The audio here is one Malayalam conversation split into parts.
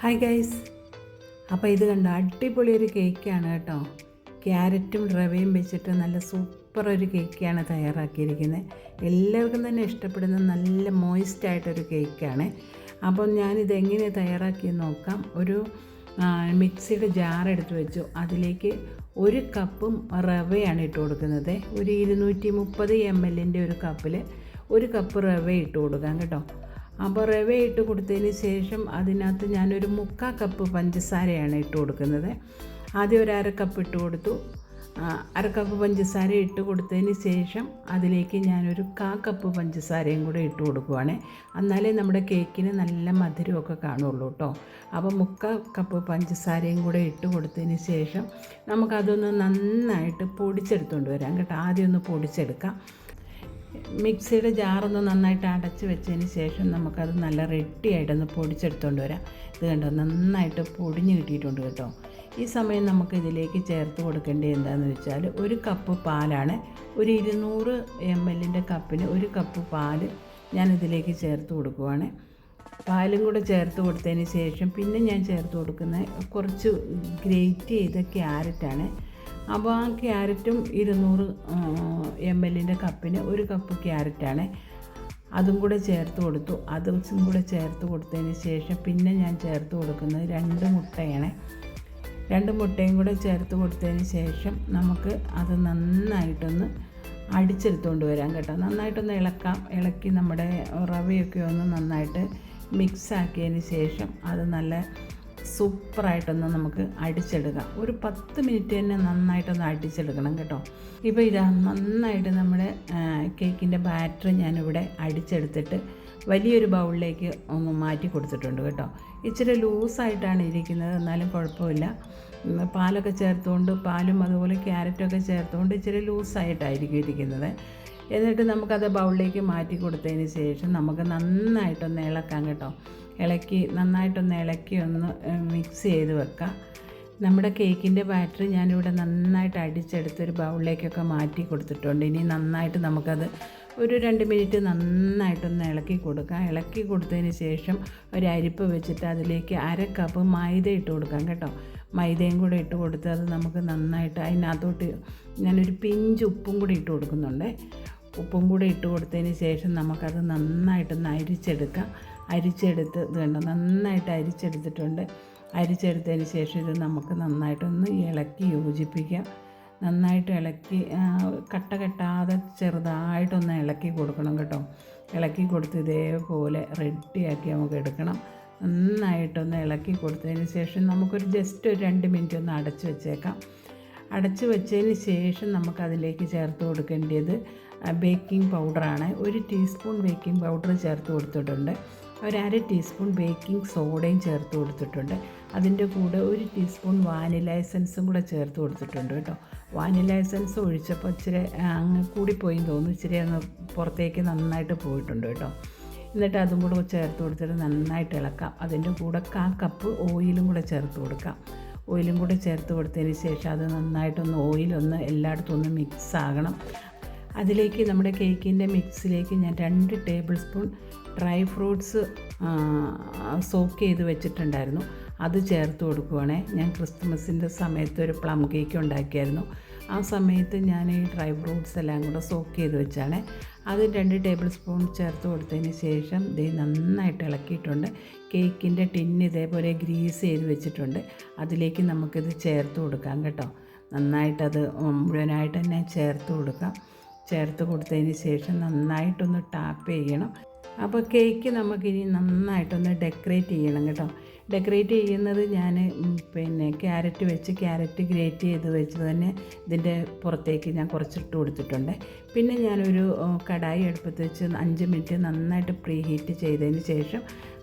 ഹായ് ഗൈസ് അപ്പോൾ ഇത് കണ്ട അടിപൊളി ഒരു കേക്കാണ് കേട്ടോ. ക്യാരറ്റും റവയും വെച്ചിട്ട് നല്ല സൂപ്പർ ഒരു കേക്കാണ് തയ്യാറാക്കിയിരിക്കുന്നത്. എല്ലാവർക്കും തന്നെ ഇഷ്ടപ്പെടുന്ന നല്ല മോയിസ്റ്റ് ആയിട്ടൊരു കേക്കാണ് അപ്പം ഞാനിത് എങ്ങനെ തയ്യാറാക്കിയെന്ന് നോക്കാം. ഒരു മിക്സിയുടെ ജാർ എടുത്ത് വെച്ചു. അതിലേക്ക് ഒരു കപ്പും റവയാണ് ഇട്ട് കൊടുക്കുന്നത്. ഒരു ഇരുന്നൂറ്റി മുപ്പത് എം എല്ലിന്റെ ഒരു കപ്പിൽ ഒരു കപ്പ് റവ ഇട്ട് കൊടുക്കാം കേട്ടോ. അപ്പോൾ റവ ഇട്ട് കൊടുത്തതിന് ശേഷം അതിനകത്ത് ഞാനൊരു മുക്കാൽ കപ്പ് പഞ്ചസാരയാണ് ഇട്ട് കൊടുക്കുന്നത്. ആദ്യം ഒരു അര കപ്പ് ഇട്ട് കൊടുത്തു. അരക്കപ്പ് അര കപ്പ് പഞ്ചസാര ഇട്ട് കൊടുത്തതിന് ശേഷം അതിലേക്ക് ഞാനൊരു കാ കപ്പ് പഞ്ചസാരയും കൂടെ ഇട്ട് കൊടുക്കുവാണ്. എന്നാലേ നമ്മുടെ കേക്കിന് നല്ല മധുരമൊക്കെ കാണുള്ളൂ കേട്ടോ. അപ്പോൾ മുക്കാൽ കപ്പ് പഞ്ചസാരയും കൂടെ ഇട്ട് കൊടുത്തതിന് ശേഷം നമുക്കതൊന്ന് നന്നായിട്ട് പൊടിച്ചെടുത്തുകൊണ്ട് വരാം കേട്ടോ. ആദ്യം ഒന്ന് പൊടിച്ചെടുക്കാം. മിക്സിയുടെ ജാറൊന്ന് നന്നായിട്ട് അടച്ച് വെച്ചതിന് ശേഷം നമുക്കത് നല്ല റെഡിയായിട്ടൊന്ന് പൊടിച്ചെടുത്തുകൊണ്ട് വരാം. ഇത് കണ്ടോ നന്നായിട്ട് പൊടിഞ്ഞ് കിട്ടിയിട്ടുണ്ട് കേട്ടോ. ഈ സമയം നമുക്ക് ഇതിലേക്ക് ചേർത്ത് കൊടുക്കേണ്ടത് എന്താണെന്ന് വെച്ചാൽ ഒരു കപ്പ് പാലാണ് ഒരു ഇരുന്നൂറ് എം എല്ലിന്റെ കപ്പിന് ഒരു കപ്പ് പാൽ ഞാൻ ഇതിലേക്ക് ചേർത്ത് കൊടുക്കുവാണ്. പാലും കൂടെ ചേർത്ത് കൊടുത്തതിന് ശേഷം പിന്നെ ഞാൻ ചേർത്ത് കൊടുക്കുന്ന കുറച്ച് ഗ്രേറ്റ് ചെയ്ത ക്യാരറ്റാണ്. അപ്പോൾ ആ ക്യാരറ്റും ഇരുന്നൂറ് എം എല്ലിന്റെ കപ്പിന് ഒരു കപ്പ് ക്യാരറ്റാണ്. അതും കൂടെ ചേർത്ത് കൊടുത്തു. അതും കൂടെ ചേർത്ത് കൊടുത്തതിന് ശേഷം പിന്നെ ഞാൻ ചേർത്ത് കൊടുക്കുന്നത് രണ്ട് മുട്ടയാണ്. രണ്ട് മുട്ടയും കൂടെ ചേർത്ത് കൊടുത്തതിന് ശേഷം നമുക്ക് അത് നന്നായിട്ടൊന്ന് അടിച്ചെടുത്തുകൊണ്ട് വരാം കേട്ടോ. നന്നായിട്ടൊന്ന് ഇളക്കാം. ഇളക്കി നമ്മുടെ റവയൊക്കെ ഒന്ന് നന്നായിട്ട് മിക്സ് ആക്കിയതിന് ശേഷം അത് നല്ല സൂപ്പറായിട്ടൊന്ന് നമുക്ക് അടിച്ചെടുക്കാം. ഒരു പത്ത് മിനിറ്റ് തന്നെ നന്നായിട്ടൊന്ന് അടിച്ചെടുക്കണം കേട്ടോ. ഇപ്പോൾ ഇതാ നന്നായിട്ട് നമ്മുടെ കേക്കിന്റെ ബാറ്റർ ഞാനിവിടെ അടിച്ചെടുത്തിട്ട് വലിയൊരു ബൗളിലേക്ക് ഒന്ന് മാറ്റി കൊടുത്തിട്ടുണ്ട് കേട്ടോ. ഇച്ചിരി ലൂസായിട്ടാണ് ഇരിക്കുന്നത് എന്നാലും കുഴപ്പമില്ല. പാലൊക്കെ ചേർത്തുകൊണ്ട് പാലും അതുപോലെ ക്യാരറ്റൊക്കെ ചേർത്തുകൊണ്ട് ഇച്ചിരി ലൂസായിട്ടായിരിക്കും ഇരിക്കുന്നത്. എന്നിട്ട് നമുക്കത് ബൗളിലേക്ക് മാറ്റി കൊടുത്തതിന് ശേഷം നമുക്ക് നന്നായിട്ടൊന്ന് ഇളക്കാം കേട്ടോ. ഇളക്കി നന്നായിട്ടൊന്ന് ഇളക്കി ഒന്ന് മിക്സ് ചെയ്ത് വെക്കാം. നമ്മുടെ കേക്കിന്റെ ബാറ്ററി ഞാനിവിടെ നന്നായിട്ട് അടിച്ചെടുത്ത് ഒരു ബൗളിലേക്കൊക്കെ മാറ്റി കൊടുത്തിട്ടുണ്ട്. ഇനി നന്നായിട്ട് നമുക്കത് ഒരു രണ്ട് മിനിറ്റ് നന്നായിട്ടൊന്ന് ഇളക്കി കൊടുക്കാം. ഇളക്കി കൊടുത്തതിന് ശേഷം ഒരു അരിപ്പ് വെച്ചിട്ട് അതിലേക്ക് അര കപ്പ് മൈദ ഇട്ട് കൊടുക്കാം കേട്ടോ. മൈദയും കൂടെ ഇട്ട് കൊടുത്താൽ അത് നമുക്ക് നന്നായിട്ട് അതിനകത്തോട്ട് ഞാനൊരു പിഞ്ച് ഉപ്പും കൂടി ഇട്ട് കൊടുക്കുന്നുണ്ട്. ഉപ്പും കൂടി ഇട്ട് കൊടുത്തതിന് ശേഷം നമുക്കത് നന്നായിട്ടൊന്ന് അരിച്ചെടുക്കാം. അരിച്ചെടുത്ത് ഇത് കണ്ടോ? നന്നായിട്ട് അരിച്ചെടുത്തിട്ടുണ്ട്. അരിച്ചെടുത്തതിന് ശേഷം ഇത് നമുക്ക് നന്നായിട്ടൊന്ന് ഇളക്കി യോജിപ്പിക്കാം. നന്നായിട്ട് ഇളക്കി കട്ട കെട്ടാതെ ചെറുതായിട്ടൊന്ന് ഇളക്കി കൊടുക്കണം കേട്ടോ. ഇളക്കി കൊടുത്ത് ഇതേപോലെ റെഡിയാക്കി നമുക്ക് എടുക്കണം. നന്നായിട്ടൊന്ന് ഇളക്കി കൊടുത്തതിന് ശേഷം നമുക്കൊരു ജസ്റ്റ് ഒരു രണ്ട് മിനിറ്റ് ഒന്ന് അടച്ചു വെച്ചേക്കാം. അടച്ചു വെച്ചതിന് ശേഷം നമുക്കതിലേക്ക് ചേർത്ത് കൊടുക്കേണ്ടത് ബേക്കിംഗ് പൗഡറാണ്. ഒരു ടീസ്പൂൺ ബേക്കിംഗ് പൗഡർ ചേർത്ത് കൊടുത്തിട്ടുണ്ട്. ഒരു അര ടീസ്പൂൺ ബേക്കിംഗ് സോഡയും ചേർത്ത് കൊടുത്തിട്ടുണ്ട്. അതിന്റെ കൂടെ ഒരു ടീസ്പൂൺ വാനില എസൻസും കൂടെ ചേർത്ത് കൊടുത്തിട്ടുണ്ട് കേട്ടോ. വാനില എസൻസ് ഒഴിച്ചപ്പോൾ ഇച്ചിരി അങ്ങ് കൂടിപ്പോയി തോന്നുന്നു. ഇച്ചിരി അങ്ങ് പുറത്തേക്ക് നന്നായിട്ട് പോയിട്ടുണ്ട് കേട്ടോ. എന്നിട്ട് അതും കൂടെ ചേർത്ത് കൊടുത്തിട്ട് നന്നായിട്ട് ഇളക്കാം. അതിന്റെ കൂടെ കാ കപ്പ് ഓയിലും കൂടെ ചേർത്ത് കൊടുക്കാം. ഓയിലും കൂടെ ചേർത്ത് കൊടുത്തതിന് ശേഷം അത് നന്നായിട്ടൊന്ന് ഓയിലൊന്ന് എല്ലായിടത്തും ഒന്ന് മിക്സ് ആകണം. അതിലേക്ക് നമ്മുടെ കേക്കിന്റെ മിക്സിലേക്ക് ഞാൻ രണ്ട് tablespoon dry fruits soak ചെയ്ത് വെച്ചിട്ടുണ്ടായിരുന്നു. അത് ചേർത്ത് കൊടുക്കുവാണേ. ഞാൻ ക്രിസ്മസിന്റെ സമയത്ത് ഒരു പ്ലം കേക്ക് ഉണ്ടാക്കിയായിരുന്നു. ആ സമയത്ത് ഞാൻ ഈ ഡ്രൈ ഫ്രൂട്ട്സ് എല്ലാം കൂടെ സോക്ക് ചെയ്ത് വെച്ചാണ്. അത് രണ്ട് ടേബിൾ സ്പൂൺ ചേർത്ത് കൊടുത്തതിന് ശേഷം ഇത് നന്നായിട്ട് ഇളക്കിയിട്ടുണ്ട്. കേക്കിന്റെ ടിൻ ഇതേപോലെ ഗ്രീസ് ചെയ്ത് വെച്ചിട്ടുണ്ട്. അതിലേക്ക് നമുക്കിത് ചേർത്ത് കൊടുക്കാം കേട്ടോ. നന്നായിട്ടത് മുഴുവനായിട്ട് തന്നെ ചേർത്ത് കൊടുക്കാം. ചേർത്ത് കൊടുത്തതിന് ശേഷം നന്നായിട്ടൊന്ന് ടാപ്പ് ചെയ്യണം. അപ്പോൾ കേക്ക് നമുക്കിനി നന്നായിട്ടൊന്ന് ഡെക്കറേറ്റ് ചെയ്യണം കേട്ടോ. ഡെക്കറേറ്റ് ചെയ്യുന്നത് ഞാൻ പിന്നെ ക്യാരറ്റ് വെച്ച് ക്യാരറ്റ് ഗ്രേറ്റ് ചെയ്ത് വെച്ച് തന്നെ ഇതിന്റെ പുറത്തേക്ക് ഞാൻ കുറച്ചിട്ട് കൊടുത്തിട്ടുണ്ട്. പിന്നെ ഞാനൊരു കടായി അടുപ്പത്ത് വെച്ച് അഞ്ച് മിനിറ്റ് നന്നായിട്ട് പ്രീ ഹീറ്റ് ചെയ്തതിന് ശേഷം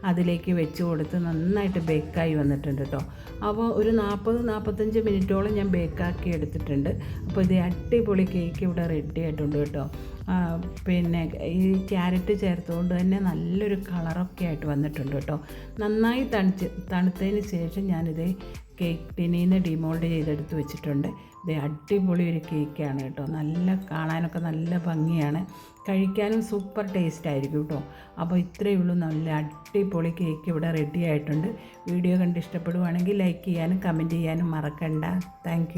അതിലേക്ക് വെച്ച് കൊടുത്ത് നന്നായിട്ട് ബേക്കായി വന്നിട്ടുണ്ട് കേട്ടോ. അപ്പോൾ ഒരു നാൽപ്പത് നാൽപ്പത്തഞ്ച് മിനിറ്റോളം ഞാൻ ബേക്കാക്കി എടുത്തിട്ടുണ്ട്. അപ്പോൾ ഇത് അടിപൊളി കേക്ക് ഇവിടെ റെഡി ആയിട്ടുണ്ട് കേട്ടോ. പിന്നെ ഈ ക്യാരറ്റ് ചേർത്തുകൊണ്ട് തന്നെ നല്ലൊരു കളറൊക്കെ ആയിട്ട് വന്നിട്ടുണ്ട് കേട്ടോ. നന്നായി തണിച്ച് തണുത്തതിന് ശേഷം ഞാനിത് കേക്ക് ടിന്നിൽ നിന്ന് ഡിമോൾഡ് ചെയ്തെടുത്ത് വെച്ചിട്ടുണ്ട്. ഇത് അടിപൊളി ഒരു കേക്കാണ് കേട്ടോ. നല്ല കാണാനൊക്കെ നല്ല ഭംഗിയാണ്. കഴിക്കാനും സൂപ്പർ ടേസ്റ്റ് ആയിരിക്കും കേട്ടോ. അപ്പോൾ ഇത്രയേ ഉള്ളൂ. നല്ല അടിപൊളി കേക്ക് ഇവിടെ റെഡി ആയിട്ടുണ്ട്. വീഡിയോ കണ്ട് ഇഷ്ടപ്പെടുവാണെങ്കിൽ ലൈക്ക് ചെയ്യാനും കമന്റ് ചെയ്യാനും മറക്കണ്ട. താങ്ക്